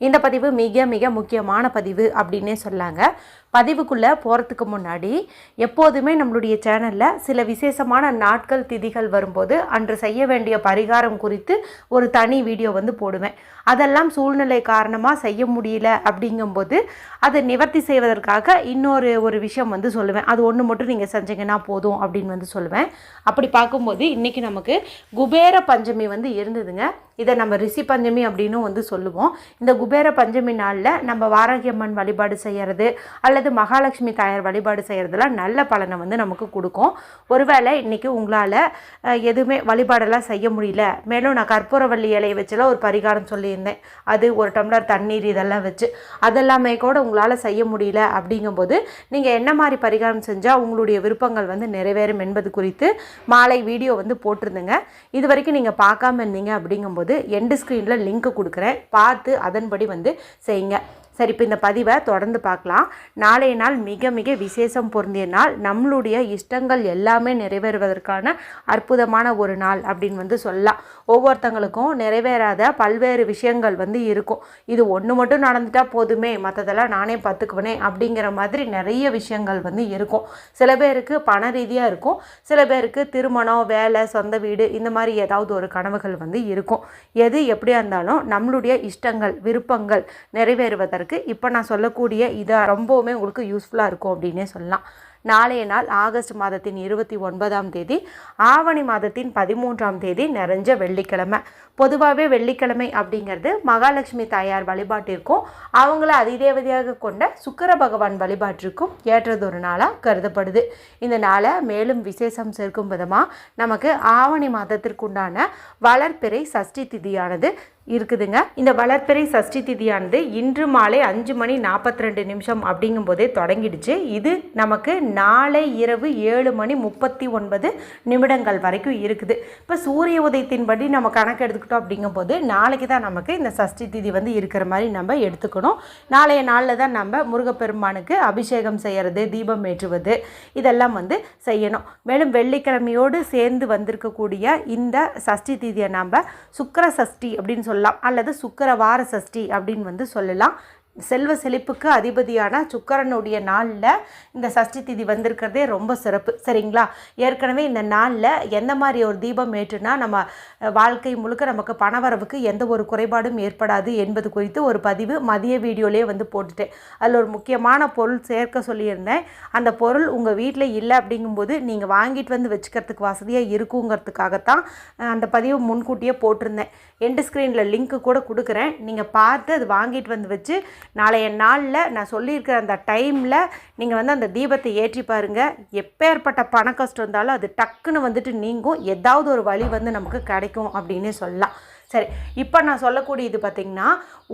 இந்த பதிவு மிக மிக முக்கியமான பதிவு அப்படின்னே சொல்லாங்க. பதிவுக்குள்ளே போகிறதுக்கு முன்னாடி எப்போதுமே நம்மளுடைய சேனலில் சில விசேஷமான நாட்கள் திதிகள் வரும்போது அன்று செய்ய வேண்டிய பரிகாரம் குறித்து ஒரு தனி வீடியோ வந்து போடுவேன். அதெல்லாம் சூழ்நிலை காரணமாக செய்ய முடியல அப்படிங்கும்போது அதை நிவர்த்தி செய்வதற்காக இன்னொரு ஒரு விஷயம் வந்து சொல்லுவேன். அது ஒன்று மட்டும் நீங்கள் செஞ்சீங்கன்னா போதும் அப்படின்னு வந்து சொல்லுவேன். அப்படி பார்க்கும்போது இன்றைக்கி நமக்கு குபேர பஞ்சமி வந்து இருந்ததுங்க. இதை நம்ம ரிஷி பஞ்சமி அப்படின்னும் வந்து சொல்லுவோம். இந்த குபேர பஞ்சமி நாளில் நம்ம வாராகியம்மன் வழிபாடு செய்கிறது அல்லது மகாலட்சுமி தாயார் வழிபாடு செய்கிறதுலாம் நல்ல பலனை வந்து நமக்கு கொடுக்கும். ஒருவேளை இன்றைக்கி உங்களால் எதுவுமே வழிபாடெல்லாம் செய்ய முடியல. மேலும் நான் கற்பூரவள்ளி இலையை வச்செல்லாம் ஒரு பரிகாரம் சொல்லியிருந்தேன். அது ஒரு டம்ளர் தண்ணீர் இதெல்லாம் வச்சு அதெல்லாமே கூட உங்களால் செய்ய முடியல அப்படிங்கும்போது நீங்கள் என்ன மாதிரி பரிகாரம் செஞ்சால் உங்களுடைய விருப்பங்கள் வந்து நிறைவேறும் என்பது குறித்து மாலை வீடியோ வந்து போட்டிருந்தேங்க. இது வரைக்கும் நீங்கள் பார்க்காம இருந்தீங்க அப்படிங்கும்போது எண்டு ஸ்க்ரீனில் லிங்க் கொடுக்குறேன். பார்த்து அதன்படி வந்து செய்யுங்க. சரி இப்போ இந்த பதிவை தொடர்ந்து பார்க்கலாம். நாளைய நாள் மிக மிக விசேஷம் பொருந்திய நாள். நம்மளுடைய இஷ்டங்கள் எல்லாமே நிறைவேறுவதற்கான அற்புதமான ஒரு நாள் அப்படின்னு வந்து சொல்லலாம். ஒவ்வொருத்தங்களுக்கும் நிறைவேறாத பல்வேறு விஷயங்கள் வந்து இருக்கும். இது ஒன்று மட்டும் நடந்துட்டால் போதுமே மற்றதெல்லாம் நானே பார்த்துக்குவேனே அப்படிங்கிற மாதிரி நிறைய விஷயங்கள் வந்து இருக்கும். சில பேருக்கு பண ரீதியாக இருக்கும். சில பேருக்கு திருமணம் வேலை சொந்த வீடு இந்த மாதிரி ஏதாவது ஒரு கனவுகள் வந்து இருக்கும். எது எப்படியா இருந்தாலும் நம்மளுடைய இஷ்டங்கள் விருப்பங்கள் நிறைவேறுவதற்கு இப்போ நான் சொல்லக்கூடிய இதை ரொம்பவுமே உங்களுக்கு யூஸ்ஃபுல்லாக இருக்கும் அப்படின்னே சொல்லலாம். நாளைய நாள் ஆகஸ்ட் மாதத்தின் இருபத்தி ஒன்பதாம் தேதி ஆவணி மாதத்தின் பதிமூன்றாம் தேதி நிறைஞ்ச வெள்ளிக்கிழமை. பொதுவாகவே வெள்ளிக்கிழமை அப்படிங்கிறது மகாலட்சுமி தாயார் வழிபாட்டிற்கும் அவங்கள அதிதேவதையாக கொண்ட சுக்கர பகவான் வழிபாட்டிற்கும் ஏற்றதொரு நாளாக கருதப்படுது. இந்த நாளை மேலும் விசேஷம் சேர்க்கும் விதமாக நமக்கு ஆவணி மாதத்திற்குண்டான வளர்ப்பிறை சஷ்டி திதியானது இருக்குதுங்க. இந்த வளர்ப்பிறை சஷ்டி திதியானது இன்று மாலை அஞ்சு மணி நாற்பத்தி ரெண்டு நிமிஷம் அப்படிங்கும்போதே தொடங்கிடுச்சு. இது நமக்கு நாளை இரவு ஏழு மணி முப்பத்தி ஒன்பது நிமிடங்கள் வரைக்கும் இருக்குது. இப்போ சூரிய உதயத்தின்படி நம்ம கணக்கு எடுத்துக்கிட்டோம் அப்படிங்கும்போது நாளைக்கு தான் நமக்கு இந்த சஷ்டி திதி வந்து இருக்கிற மாதிரி நம்ம எடுத்துக்கணும். நாளைய நாளில் தான் நம்ம முருகப்பெருமானுக்கு அபிஷேகம் செய்கிறது தீபம் ஏற்றுவது இதெல்லாம் வந்து செய்யணும். மேலும் வெள்ளிக்கிழமையோடு சேர்ந்து வந்திருக்கக்கூடிய இந்த சஷ்டி திதியை நம்ம சுக்கர சஷ்டி அப்படின்னு சொல்லலாம். அல்லது சுக்கிரவார சஷ்டி அப்படின்னு வந்து சொல்லலாம். செல்வ செழிப்புக்கு அதிபதியான சுக்கரனுடைய நாளில் இந்த சஷ்டி திதி வந்திருக்கிறதே ரொம்ப சிறப்பு. சரிங்களா? ஏற்கனவே இந்த நாளில் எந்த மாதிரி ஒரு தீபம் ஏற்றுனா நம்ம வாழ்க்கை முழுக்க நமக்கு பணவரவுக்கு எந்த ஒரு குறைபாடும் ஏற்படாது என்பது குறித்து ஒரு பதிவு மதிய வீடியோலேயே வந்து போட்டுட்டேன். அதில் ஒரு முக்கியமான பொருள் சேர்க்க சொல்லியிருந்தேன். அந்த பொருள் உங்கள் வீட்டில் இல்லை அப்படிங்கும்போது நீங்கள் வாங்கிட்டு வந்து வச்சுக்கிறதுக்கு வசதியாக இருக்குங்கிறதுக்காகத்தான் அந்த பதிவு முன்கூட்டியே போட்டிருந்தேன். எண்டு ஸ்க்ரீனில் லிங்க்கு கூட கொடுக்குறேன். நீங்கள் பார்த்து அது வாங்கிட்டு வந்து வச்சு நாளைய நாளில் நான் சொல்லியிருக்கிற அந்த டைமில் நீங்கள் வந்து அந்த தீபத்தை ஏற்றி பாருங்கள் எப்பேற்பட்ட பண கஷ்டம் இருந்தாலும் அது டக்குன்னு வந்துட்டு நீங்கும். ஏதாவது ஒரு வழி வந்து நமக்கு கிடைக்கும் அப்படின்னு சொல்லலாம். சரி இப்போ நான் சொல்லக்கூடிய இது பார்த்திங்கன்னா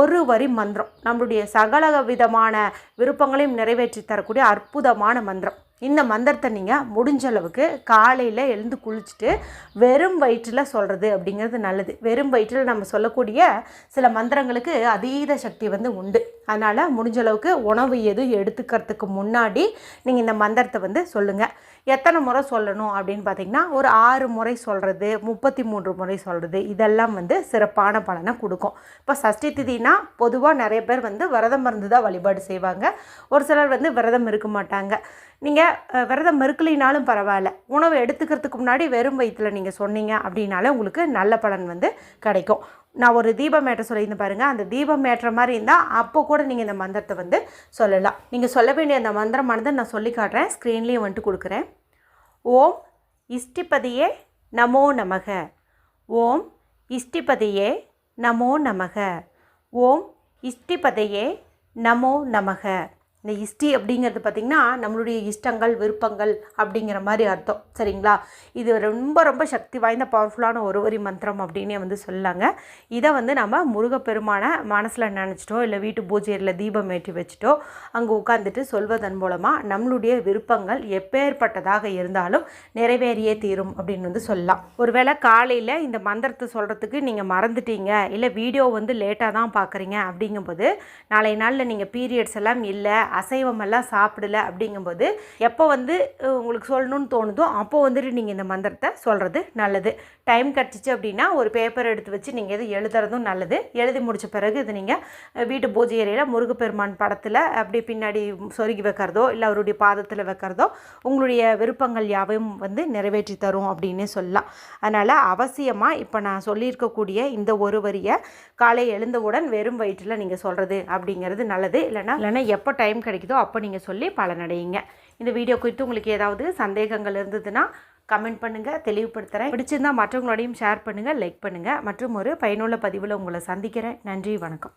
ஒரு வரி மந்திரம். நம்மளுடைய சகல விதமான விருப்பங்களையும் நிறைவேற்றி தரக்கூடிய அற்புதமான மந்திரம். இந்த மந்திரத்தை நீங்கள் முடிஞ்ச அளவுக்கு காலையில் எழுந்து குளிச்சுட்டு வெறும் வயிற்றில் சொல்கிறது அப்படிங்கிறது நல்லது. வெறும் வயிற்றில் நம்ம சொல்லக்கூடிய சில மந்திரங்களுக்கு அதீத சக்தி வந்து உண்டு. அதனால் முடிஞ்ச அளவுக்கு உணவு எதுவும் எடுத்துக்கிறதுக்கு முன்னாடி நீங்கள் இந்த மந்திரத்தை வந்து சொல்லுங்கள் எத்தனை முறை சொல்லணும் அப்படின்னு பார்த்தீங்கன்னா ஒரு ஆறு முறை சொல்கிறது முப்பத்தி மூன்று முறை சொல்கிறது இதெல்லாம் வந்து சிறப்பான பலனை கொடுக்கும். இப்போ சஷ்டி திதினா பொதுவாக நிறைய பேர் வந்து விரதம் இருந்து தான் வழிபாடு செய்வாங்க. ஒரு சிலர் வந்து விரதம் இருக்க மாட்டாங்க. நீங்கள் விரதம் மறுக்கலினாலும் பரவாயில்ல. உணவு எடுத்துக்கிறதுக்கு முன்னாடி வெறும் வயிற்றில் நீங்கள் சொன்னீங்க அப்படின்னாலே உங்களுக்கு நல்ல பலன் வந்து கிடைக்கும். நான் ஒரு தீபம் ஏற்ற சொல்லியிருந்தேன் பாருங்கள் அந்த தீபம் ஏற்ற மாதிரி இருந்தால் அப்போ கூட நீங்கள் இந்த மந்திரத்தை வந்து சொல்லலாம். நீங்கள் சொல்ல வேண்டிய அந்த மந்திரமானது நான் சொல்லி காட்டுறேன். ஸ்க்ரீன்லேயும் வந்துட்டு கொடுக்குறேன். ஓம் இஷ்டிபதியே நமோ நமக. ஓம் இஷ்டிபதியே நமோ நமக. ஓம் இஷ்டிபதையே நமோ நமக. இந்த இஷ்டி அப்படிங்கிறது பார்த்திங்கன்னா நம்மளுடைய இஷ்டங்கள் விருப்பங்கள் அப்படிங்கிற மாதிரி அர்த்தம். சரிங்களா? இது ரொம்ப ரொம்ப சக்தி வாய்ந்த பவர்ஃபுல்லான ஒரு வரி மந்திரம் அப்படின்னே வந்து சொல்லாங்க. இதை வந்து நம்ம முருகப்பெருமானை மனசில் நினச்சிட்டோ இல்லை வீட்டு பூஜையில் தீபம் ஏற்றி வச்சுட்டோ அங்கே உட்காந்துட்டு சொல்வதன் மூலமாக நம்மளுடைய விருப்பங்கள் எப்பேற்பட்டதாக இருந்தாலும் நிறைவேறியே தீரும் அப்படின்னு வந்து சொல்லலாம். ஒருவேளை காலையில் இந்த மந்திரத்தை சொல்கிறதுக்கு நீங்கள் மறந்துட்டீங்க இல்லை வீடியோ வந்து லேட்டாக தான் பார்க்குறீங்க அப்படிங்கும்போது நாளை நாளில் நீங்கள் பீரியட்ஸ் எல்லாம் இல்லை அசைவமெல்லாம் சாப்பிடல அப்படிங்கும்போது எப்போ வந்து உங்களுக்கு சொல்லணும்னு தோணுதோ அப்போ வந்துட்டு நீங்கள் இந்த மந்திரத்தை சொல்கிறது நல்லது. டைம் கிடச்சிச்சு அப்படின்னா ஒரு பேப்பர் எடுத்து வச்சு நீங்கள் எது எழுதுறதும் நல்லது. எழுதி முடித்த பிறகு இது நீங்கள் வீட்டு பூஜை அறையில் முருகப்பெருமான் படத்தில் அப்படி பின்னாடி சொருகி வைக்கிறதோ இல்லை அவருடைய பாதத்தில் வைக்கிறதோ உங்களுடைய விருப்பங்கள் யாவையும் வந்து நிறைவேற்றி தரும் அப்படின்னே சொல்லலாம். அதனால் அவசியமாக இப்போ நான் சொல்லியிருக்கக்கூடிய இந்த ஒரு வரியை காலை எழுந்தவுடன் வெறும் வயிற்றில் நீங்கள் சொல்கிறது அப்படிங்கிறது நல்லது. இல்லைன்னா இல்லைன்னா எப்போ டைம் கிடைக்குதோ அப்போ நீங்கள் சொல்லி பலனடையுங்க. இந்த வீடியோ குறித்து உங்களுக்கு ஏதாவது சந்தேகங்கள் இருந்ததுன்னா கமெண்ட் பண்ணுங்கள் தெளிவுபடுத்துகிறேன் பிடிச்சிருந்தா மற்றவங்களோடையும் ஷேர் பண்ணுங்கள் லைக் பண்ணுங்கள் மற்றும் ஒரு பயனுள்ள பதிவில் உங்களை சந்திக்கிறேன். நன்றி வணக்கம்.